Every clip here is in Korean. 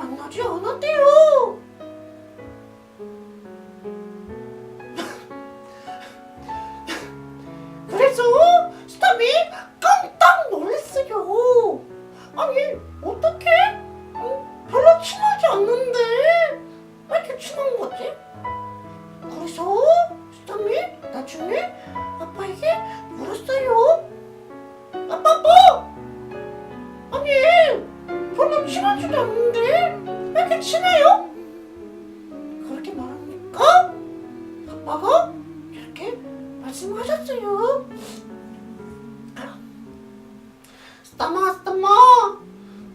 あんなじゃあなた 별로 친하지도 않는데 왜 이렇게 친해요? 그렇게 말하니까 아빠가 이렇게 말씀하셨어요. 스타마 스타마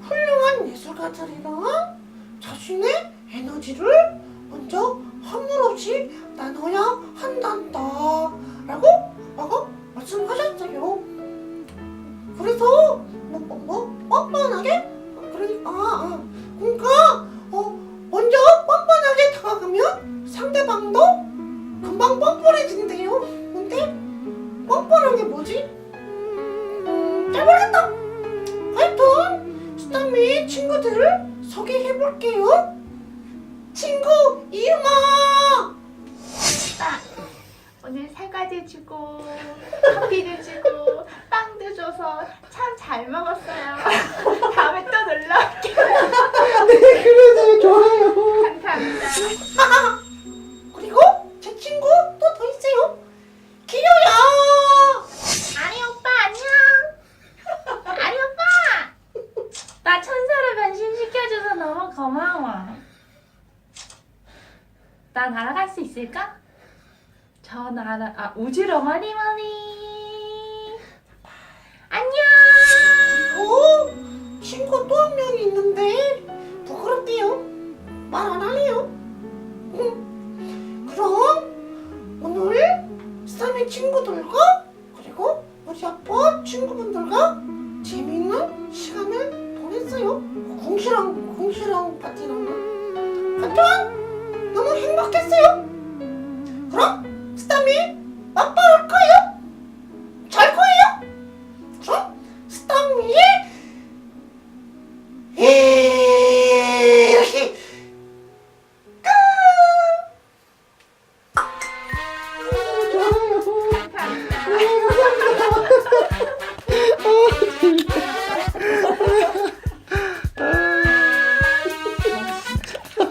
훌륭한 예술가들이랑 자신의 에너지를 먼저 허물 없이 나눠야 한단다 라고 아빠가 말씀하셨어요 모르겠다! 하여튼 스타미 친구들을 소개해볼게요. 친구 이음아 오늘 사과도 주고 커피도 주고 빵도 줘서 참 잘 먹었어요. 다음에 또 놀러 올게 너무 고마워. 나 날아갈 수 있을까? 저 나라 아 우주로 머리 머리. 안녕. 그리고 친구 또 한 명이 있는데 부끄럽대요 말안 하네요 음, 그럼 오늘 스타미 친구들과 그리고 우리 아빠 친구분들과 재미있는 하여튼 너무 행복했어요? 그럼? 스타미? 아빠 올거